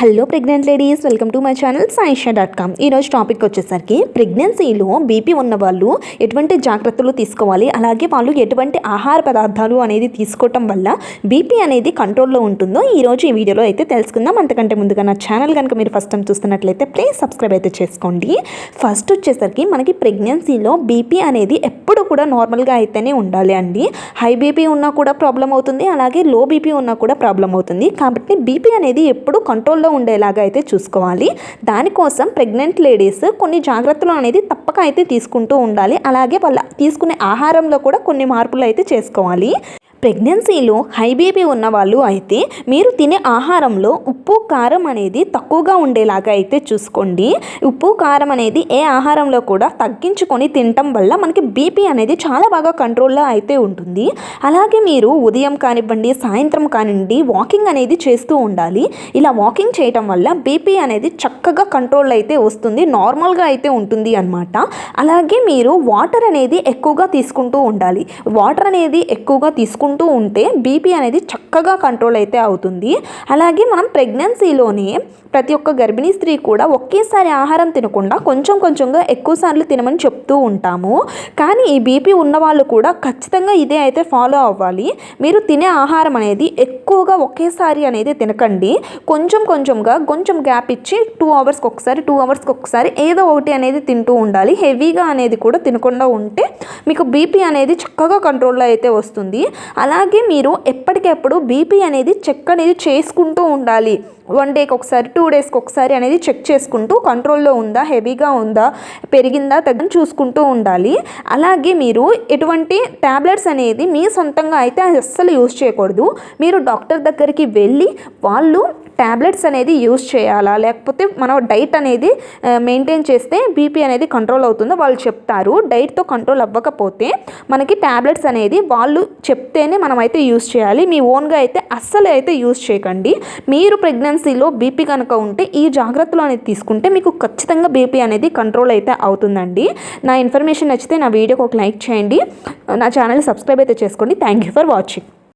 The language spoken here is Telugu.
Hello pregnant ladies welcome to my channel Saisha dot com ఈరోజు టాపిక్ వచ్చేసరికి ప్రెగ్నెన్సీలో బీపీ ఉన్న వాళ్ళు ఎటువంటి జాగ్రత్తలు తీసుకోవాలి? అలాగే వాళ్ళు ఎటువంటి ఆహార పదార్థాలు అనేది తీసుకోవటం వల్ల బీపీ అనేది కంట్రోల్లో ఉంటుందో ఈరోజు ఈ వీడియోలో అయితే తెలుసుకుందాం. అంతకంటే ముందుగా నా ఛానల్ కనుక మీరు ఫస్ట్ టైం చూస్తున్నట్లయితే ప్లీజ్ సబ్స్క్రైబ్ అయితే చేసుకోండి. ఫస్ట్ వచ్చేసరికి మనకి ప్రెగ్నెన్సీలో బీపీ అనేది ఎప్పుడు కూడా నార్మల్గా అయితేనే ఉండాలి అండి. హై బీపీ ఉన్నా కూడా ప్రాబ్లం అవుతుంది అలాగే లో బీపీ ఉన్నా కూడా ప్రాబ్లం అవుతుంది. కాబట్టి బీపీ అనేది ఎప్పుడు కంట్రోల్లో ఉండేలాగా అయితే చూసుకోవాలి. దానికోసం ప్రెగ్నెంట్ లేడీస్ కొన్ని జాగ్రత్తలు అనేది తప్పక అయితే తీసుకుంటూ ఉండాలి. అలాగే వాళ్ళ తీసుకునే ఆహారంలో కూడా కొన్ని మార్పులు అయితే చేసుకోవాలి. ప్రెగ్నెన్సీలో హై బీపీ ఉన్న వాళ్ళు అయితే మీరు తినే ఆహారంలో ఉప్పు కారం అనేది తక్కువగా ఉండేలాగా అయితే చూసుకోండి. ఉప్పు కారం అనేది ఏ ఆహారంలో కూడా తగ్గించుకొని తినటం వల్ల మనకి బీపీ అనేది చాలా బాగా కంట్రోల్లో అయితే ఉంటుంది. అలాగే మీరు ఉదయం కానివ్వండి సాయంత్రం కానివ్వండి వాకింగ్ అనేది చేస్తూ ఉండాలి. ఇలా వాకింగ్ చేయటం వల్ల బీపీ అనేది చక్కగా కంట్రోల్ అయితే వస్తుంది నార్మల్గా అయితే ఉంటుంది అనమాట అలాగే మీరు వాటర్ అనేది ఎక్కువగా తీసుకుంటూ ఉండాలి. వాటర్ అనేది ఎక్కువగా తీసుకుంటూ ఉంటే బీపీ అనేది చక్కగా కంట్రోల్ అయితే అవుతుంది. అలాగే మనం ప్రెగ్నెన్సీలోనే ప్రతి ఒక్క గర్భిణీ స్త్రీ కూడా ఒకేసారి ఆహారం తినకుండా కొంచెం కొంచెంగా ఎక్కువసార్లు తినమని చెప్తూ ఉంటాము. కానీ ఈ బీపీ ఉన్న వాళ్ళు కూడా ఖచ్చితంగా ఇదే అయితే ఫాలో అవ్వాలి. మీరు తినే ఆహారం అనేది ఎక్కువగా ఒకేసారి అనేది తినకండి. కొంచెం కొంచెంగా కొంచెం గ్యాప్ ఇచ్చి టూ అవర్స్కి ఒకసారి టూ అవర్స్కి ఒకసారి ఏదో ఒకటి అనేది తింటూ ఉండాలి. హెవీగా అనేది కూడా తినకుండా ఉంటే మీకు బీపీ అనేది చక్కగా కంట్రోల్లో అయితే వస్తుంది. అలాగే మీరు ఎప్పటికెప్పుడు బీపీ అనేది చెక్ అనేది చేసుకుంటూ ఉండాలి. వన్ డేకి ఒకసారి టూ డేస్కి ఒకసారి అనేది చెక్ చేసుకుంటూ కంట్రోల్లో ఉందా హెవీగా ఉందా పెరిగిందా తగ్గని చూసుకుంటూ ఉండాలి. అలాగే మీరు ఎటువంటి ట్యాబ్లెట్స్ అనేది మీ సొంతంగా అయితే అస్సలు యూజ్ చేయకూడదు. మీరు డాక్టర్ దగ్గరికి వెళ్ళి వాళ్ళు ట్యాబ్లెట్స్ అనేది యూజ్ చేయాలా? లేకపోతే మనం డైట్ అనేది మెయింటైన్ చేస్తే బీపీ అనేది కంట్రోల్ అవుతుందో వాళ్ళు చెప్తారు. డైట్తో కంట్రోల్ అవ్వకపోతే మనకి ట్యాబ్లెట్స్ అనేది వాళ్ళు చెప్తేనే మనం అయితే యూజ్ చేయాలి. మీ ఓన్గా అయితే అస్సలు అయితే యూస్ చేయకండి. మీరు ప్రెగ్నెన్సీలో బీపీ కనుక ఉంటే ఈ జాగ్రత్తలు అనేది తీసుకుంటే మీకు ఖచ్చితంగా బీపీ అనేది కంట్రోల్ అయితే అవుతుందండి. నా ఇన్ఫర్మేషన్ నచ్చితే నా వీడియోకి ఒక లైక్ చేయండి. నా ఛానల్ సబ్స్క్రైబ్ అయితే చేసుకోండి. Thank you for watching.